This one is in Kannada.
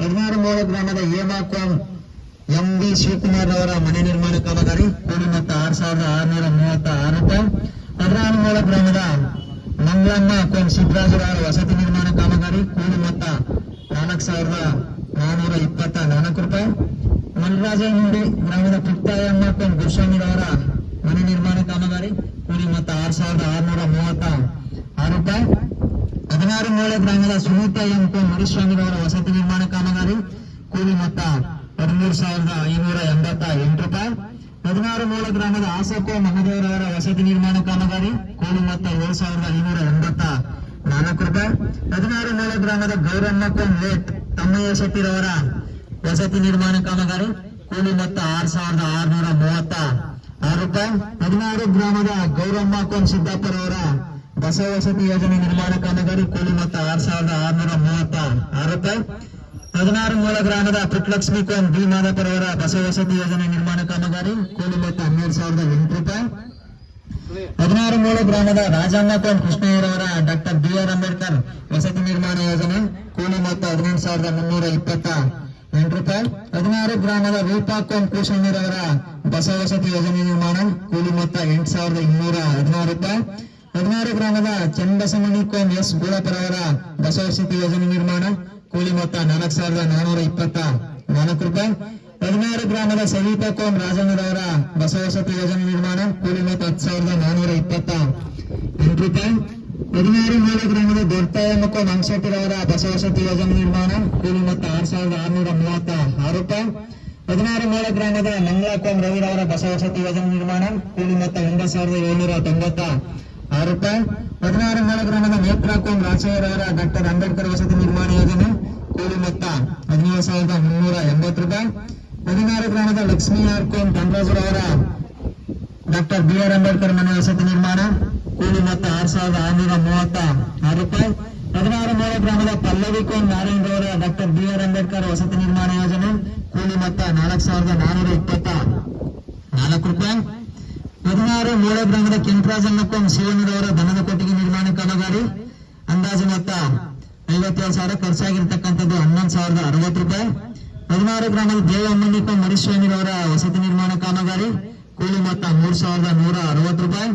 ಹದಿನಾರು ಮೂಲ ಗ್ರಾಮದ ಹೇಮಾಕೋಂ ಎಂ ವಿ ಶಿವಕುಮಾರ್ ಅವರ ಮನೆ ನಿರ್ಮಾಣ ಕಾಮಗಾರಿ ಕೂಲಿ ಮೊತ್ತ ಆರು ಸಾವಿರದ ಆರುನೂರ ಮೂವತ್ತ ಆರು ರೂಪಾಯಿ ಹದಿನಾರು ಮೂಲ ಗ್ರಾಮದ ಮಂಗಳಮ್ಮ ಕೋನ್ ಸಿದ್ದರಾಜರವರ ವಸತಿ ನಿರ್ಮಾಣ ಕಾಮಗಾರಿ ಕೂಲಿ ಮೊತ್ತ ನಾಲ್ಕು ಸಾವಿರದ ನಾನೂರ ಇಪ್ಪತ್ತ ನಾಲ್ಕು ರೂಪಾಯಿ. ಮಲ್ರಾಜನಹುಂಡಿ ಗ್ರಾಮದ ಪುಟ್ಟಯ್ಯಮ್ಮ ಕೋಂ ಗುರುಸ್ವಾಮಿರವರ ಮನೆ ನಿರ್ಮಾಣ ಕಾಮಗಾರಿ ಕೂಲಿ ಮೊತ್ತ ಆರು ಸಾವಿರದ ಆರುನೂರ ಮೂವತ್ತ ಆರು ರೂಪಾಯಿ. ಹದಿನಾರು ಗ್ರಾಮದ ಸುನೀತ ಎಂ ಕೆ ಮುನಿಸ್ವಾಮಿರವರ ವಸತಿ ನಿರ್ಮಾಣ ಕಾಮಗಾರಿ ಕೂಲಿ ಮೊತ್ತ ಹದಿಮೂರು ಸಾವಿರದ ಐನೂರ ಎಂಬತ್ತ ಎಂಟು ರೂಪಾಯಿ. ಹದಿನಾರು ಮೂಲ ಗ್ರಾಮದ ಆಸಕೋ ಮಹದೇವರವರ ವಸತಿ ನಿರ್ಮಾಣ ಕಾಮಗಾರಿ ಕೂಲಿ ಮೊತ್ತ ಏಳು ಸಾವಿರದ ಐನೂರ ಎಂಬತ್ತ ನಾಲ್ಕು ರೂಪಾಯಿ. ಹದಿನಾರು ಮೂಲ ಗ್ರಾಮದ ಗೌರಮ್ಮಕ್ಕೋ ಲೇಟ್ ತಮ್ಮಯ್ಯ ಶೆಟ್ಟಿರವರ ವಸತಿ ನಿರ್ಮಾಣ ಕಾಮಗಾರಿ ಕೂಲಿ ಮೊತ್ತ ಆರು ಸಾವಿರದ ಆರುನೂರ ಮೂವತ್ತ ಆರು ರೂಪಾಯಿ. ಹದಿನಾರು ಗ್ರಾಮದ ಗೌರಮ್ಮ ಕೋನ್ ಸಿದ್ದಾಪುರವರ ಬಸ ವಸತಿ ಯೋಜನೆ ನಿರ್ಮಾಣ ಕಾಮಗಾರಿ ಕೂಲಿ ಮೊತ್ತ ಆರು ಸಾವಿರದ ಆರುನೂರ ಮೂವತ್ತ ಆರು ಹದಿನಾರು ಮೂಲ ಗ್ರಾಮದ ಪುಟ್ಟಲಕ್ಷ್ಮಿ ಕೋನ್ ಬಿ ಮಾದಪುರವರ ಬಸ ವಸತಿ ಯೋಜನೆ ನಿರ್ಮಾಣ ಕಾಮಗಾರಿ ಕೂಲಿ ಮೊತ್ತ ಹನ್ನೆರಡು ಸಾವಿರದ ಎಂಟು ರೂಪಾಯಿ. ಹದಿನಾರು ಮೂಲ ಗ್ರಾಮದ ರಾಜಣ್ಣ ಕೋನ್ ಕೃಷ್ಣಯ್ಯರವರ ಡಾಕ್ಟರ್ ಬಿ ಆರ್ ಅಂಬೇಡ್ಕರ್ ವಸತಿ ನಿರ್ಮಾಣ ಯೋಜನೆ ಕೂಲಿ ಮೊತ್ತ ಹದಿನೆಂಟು ಸಾವಿರದ ಮುನ್ನೂರ ಇಪ್ಪತ್ತ ಎಂಟು ರೂಪಾಯಿ. ಹದಿನಾರು ಗ್ರಾಮದ ರೂಪಾ ಕೋನ್ ಕೂಶಣ್ಣರವರ ಬಸ ವಸತಿ ಯೋಜನೆ ನಿರ್ಮಾಣ ಕೂಲಿ ಮೊತ್ತ ಎಂಟು ಸಾವಿರದ ಇನ್ನೂರ ಹದಿನಾರು ರೂಪಾಯಿ. ಹದಿನಾರು ಗ್ರಾಮದ ಚಂದಸಮಣಿ ಕೋಮ್ ಎಸ್ ಅವರ ವಸತಿ ಯೋಜನೆ ನಿರ್ಮಾಣ, ಕೂಲಿ ಮೊತ್ತ ನಾಲ್ಕು ಸಾವಿರದ ನಾನೂರ ಇಪ್ಪತ್ತ ನಾಲ್ಕು ರೂಪಾಯಿ. ಹದಿನಾರು ಗ್ರಾಮದ ಸಮೀಪ ಕೋಮ್ ರಾಜಣ್ಣರವರ ಬಸವಸತಿ ಯೋಜನೆ ನಿರ್ಮಾಣ, ಕೂಲಿ ಮೊತ್ತ ಹತ್ತು ಸಾವಿರದ ನಾನೂರ ಇಪ್ಪತ್ತ ಎಂಟು ರೂಪಾಯಿ. ಹದಿನಾರು ಮೂಲ ಗ್ರಾಮದ ದೊಡ್ಡಯ್ಯಮ್ಮ ಕೋನ್ ಅಂಶೆಟ್ಟಿರವರ ಬಸವಸತಿ ಯೋಜನೆ ನಿರ್ಮಾಣ, ಕೂಲಿ ಮೊತ್ತ ಆರು ಸಾವಿರದ ಆರುನೂರ ಮೂವತ್ತ ಆರು ರೂಪಾಯಿ. ಹದಿನಾರು ಮೂಲ ಗ್ರಾಮದ ಮಂಗಳಕೋಂ ರವಿರವರ ಬಸವಸತಿ ಯೋಜನೆ ನಿರ್ಮಾಣ, ಕೂಲಿ ಮೊತ್ತ ಒಂಬತ್ತು ಸಾವಿರದ ಏಳ್ನೂರ ತೊಂಬತ್ತ ಆರು ರೂಪಾಯಿ ಹದಿನಾರು ಮೂಲ ಗ್ರಾಮದ ನೇತ್ರಾಕೋಂ ರಾಜಯ್ಯರವರ ಡಾಕ್ಟರ್ ಅಂಬೇಡ್ಕರ್ ವಸತಿ ನಿರ್ಮಾಣ ಯೋಜನೆ, ಕೂಲಿ ಮೊತ್ತ ಹದಿನೇಳು ಸಾವಿರದ ಮುನ್ನೂರ ಎಂಬತ್ತು ರೂಪಾಯಿ. ಹದಿನಾರು ಗ್ರಾಮದ ಲಕ್ಷ್ಮೀ ಆರ್ ಕೋಂ ಧನರಾಜರವರ ಡಾಕ್ಟರ್ ಬಿ ಆರ್ ಅಂಬೇಡ್ಕರ್ ಮನೆ ವಸತಿ ನಿರ್ಮಾಣ, ಕೂಲಿ ಮೊತ್ತ ಆರು ಸಾವಿರದ ಆರುನೂರ ಮೂವತ್ತ ಆರು ರೂಪಾಯಿ. ಹದಿನಾರು ಮೂಲ ಗ್ರಾಮದ ಪಲ್ಲವಿ ಕೋನ್ ನಾರಾಯಣರವರ ಡಾಕ್ಟರ್ ಬಿ ಆರ್ ಅಂಬೇಡ್ಕರ್ ವಸತಿ ನಿರ್ಮಾಣ ಯೋಜನೆ, ಕೂಲಿ ಮೊತ್ತ ನಾಲ್ಕು ಸಾವಿರದ ನಾನೂರ ಇಪ್ಪತ್ತ ನಾಲ್ಕು ರೂಪಾಯಿ. ಹದಿನಾರು ಮೂಲ ಗ್ರಾಮದ ಕೆಂಪರಾಜಣ್ಣ ಕೋನ್ ಶಿವಣ್ಣರವರ ದನದ ಕೊಟ್ಟಿಗೆ ನಿರ್ಮಾಣ ಕಾಮಗಾರಿ. ಅಂದಾಜು ಮೊತ್ತ ಐವತ್ತೇಳು ಸಾವಿರ, ಖರ್ಚಾಗಿರ್ತಕ್ಕಂಥದ್ದು ಹನ್ನೊಂದು ಸಾವಿರದ ಅರವತ್ತು ರೂಪಾಯಿ. ಹದಿನಾರು ಗ್ರಾಮದ ದೇವಮ್ಮನಿಕ ಮರಿಸ್ವಾಮಿರವರ ವಸತಿ ನಿರ್ಮಾಣ ಕಾಮಗಾರಿ, ಕೂಲಿ ಮೊತ್ತ ಮೂರು ಸಾವಿರದ ನೂರ ಅರವತ್ತು ರೂಪಾಯಿ.